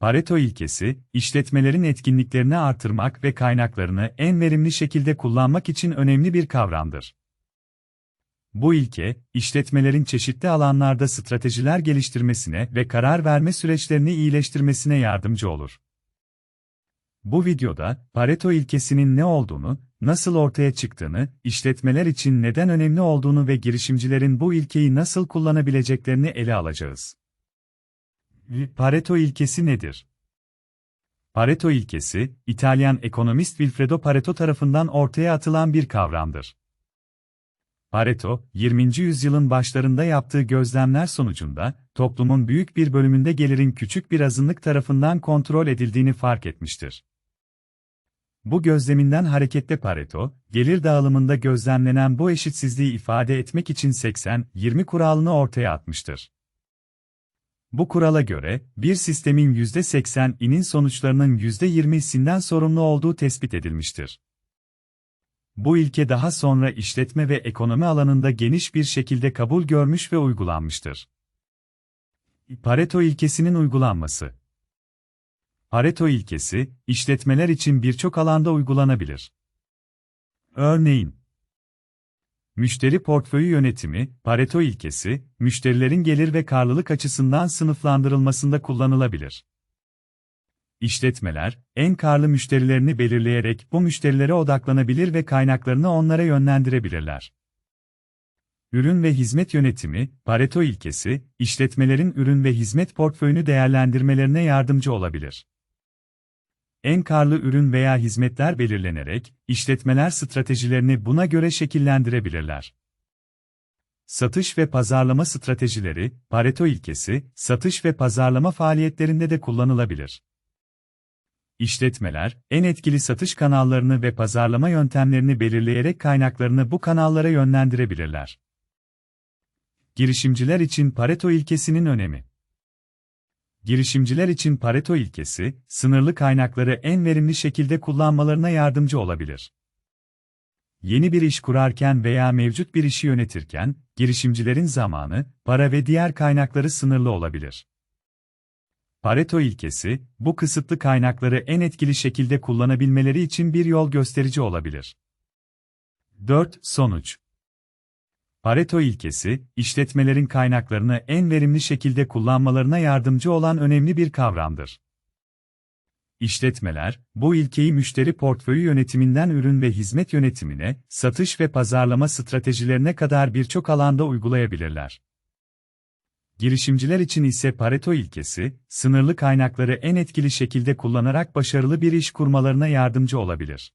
Pareto ilkesi, işletmelerin etkinliklerini artırmak ve kaynaklarını en verimli şekilde kullanmak için önemli bir kavramdır. Bu ilke, işletmelerin çeşitli alanlarda stratejiler geliştirmesine ve karar verme süreçlerini iyileştirmesine yardımcı olur. Bu videoda, Pareto ilkesinin ne olduğunu, nasıl ortaya çıktığını, işletmeler için neden önemli olduğunu ve girişimcilerin bu ilkeyi nasıl kullanabileceklerini ele alacağız. Pareto ilkesi nedir? Pareto ilkesi, İtalyan ekonomist Wilfredo Pareto tarafından ortaya atılan bir kavramdır. Pareto, 20. yüzyılın başlarında yaptığı gözlemler sonucunda, toplumun büyük bir bölümünde gelirin küçük bir azınlık tarafından kontrol edildiğini fark etmiştir. Bu gözleminden hareketle Pareto, gelir dağılımında gözlemlenen bu eşitsizliği ifade etmek için 80-20 kuralını ortaya atmıştır. Bu kurala göre, bir sistemin %80'inin sonuçlarının %20'sinden sorumlu olduğu tespit edilmiştir. Bu ilke daha sonra işletme ve ekonomi alanında geniş bir şekilde kabul görmüş ve uygulanmıştır. Pareto ilkesinin uygulanması Pareto ilkesi, işletmeler için birçok alanda uygulanabilir. Örneğin, Müşteri portföyü yönetimi, Pareto ilkesi, müşterilerin gelir ve karlılık açısından sınıflandırılmasında kullanılabilir. İşletmeler, en karlı müşterilerini belirleyerek bu müşterilere odaklanabilir ve kaynaklarını onlara yönlendirebilirler. Ürün ve hizmet yönetimi, Pareto ilkesi, işletmelerin ürün ve hizmet portföyünü değerlendirmelerine yardımcı olabilir. En karlı ürün veya hizmetler belirlenerek, işletmeler stratejilerini buna göre şekillendirebilirler. Satış ve pazarlama stratejileri, Pareto ilkesi, satış ve pazarlama faaliyetlerinde de kullanılabilir. İşletmeler, en etkili satış kanallarını ve pazarlama yöntemlerini belirleyerek kaynaklarını bu kanallara yönlendirebilirler. Girişimciler için Pareto ilkesinin önemi Girişimciler için Pareto ilkesi, sınırlı kaynakları en verimli şekilde kullanmalarına yardımcı olabilir. Yeni bir iş kurarken veya mevcut bir işi yönetirken, girişimcilerin zamanı, para ve diğer kaynakları sınırlı olabilir. Pareto ilkesi, bu kısıtlı kaynakları en etkili şekilde kullanabilmeleri için bir yol gösterici olabilir. 4. Sonuç Pareto ilkesi, işletmelerin kaynaklarını en verimli şekilde kullanmalarına yardımcı olan önemli bir kavramdır. İşletmeler, bu ilkeyi müşteri portföyü yönetiminden ürün ve hizmet yönetimine, satış ve pazarlama stratejilerine kadar birçok alanda uygulayabilirler. Girişimciler için ise Pareto ilkesi, sınırlı kaynakları en etkili şekilde kullanarak başarılı bir iş kurmalarına yardımcı olabilir.